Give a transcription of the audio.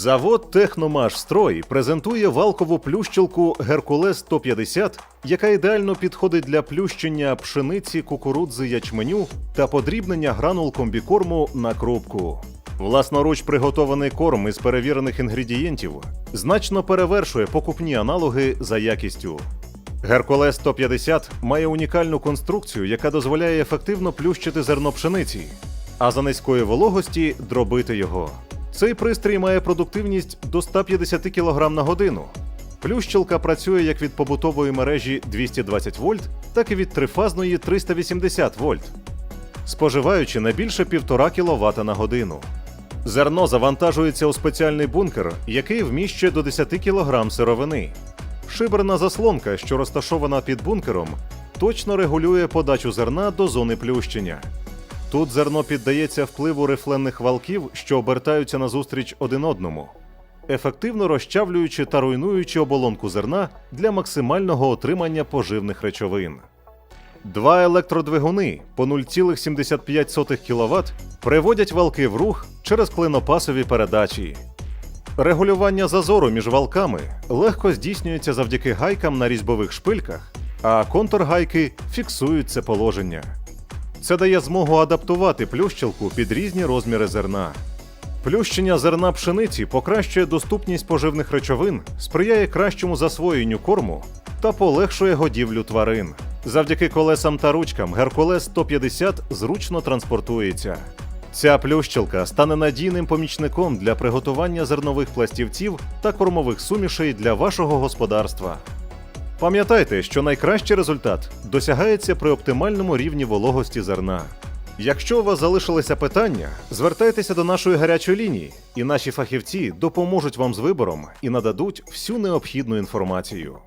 Завод Техномашстрой презентує валкову плющилку Геркулес 150, яка ідеально підходить для плющення пшениці, кукурудзи, ячменю та подрібнення гранул комбікорму на крупку. Власноруч приготований корм із перевірених інгредієнтів значно перевершує покупні аналоги за якістю. Геркулес 150 має унікальну конструкцію, яка дозволяє ефективно плющити зерно пшениці, а за низької вологості дробити його. Цей пристрій має продуктивність до 150 кг на годину. Плющилка працює як від побутової мережі 220 вольт, так і від трифазної 380 вольт, споживаючи не більше 1,5 кВт на годину. Зерно завантажується у спеціальний бункер, який вміщує до 10 кг сировини. Шиберна заслонка, що розташована під бункером, точно регулює подачу зерна до зони плющення. Тут зерно піддається впливу рифлених валків, що обертаються назустріч один одному, ефективно розчавлюючи та руйнуючи оболонку зерна для максимального отримання поживних речовин. Два електродвигуни по 0,75 кВт приводять валки в рух через клинопасові передачі. Регулювання зазору між валками легко здійснюється завдяки гайкам на різьбових шпильках, а контргайки фіксують це положення. Це дає змогу адаптувати плющилку під різні розміри зерна. Плющення зерна пшениці покращує доступність поживних речовин, сприяє кращому засвоєнню корму та полегшує годівлю тварин. Завдяки колесам та ручкам Геркулес 150 зручно транспортується. Ця плющилка стане надійним помічником для приготування зернових пластівців та кормових сумішей для вашого господарства. Пам'ятайте, що найкращий результат досягається при оптимальному рівні вологості зерна. Якщо у вас залишилися питання, звертайтеся до нашої гарячої лінії, і наші фахівці допоможуть вам з вибором і нададуть всю необхідну інформацію.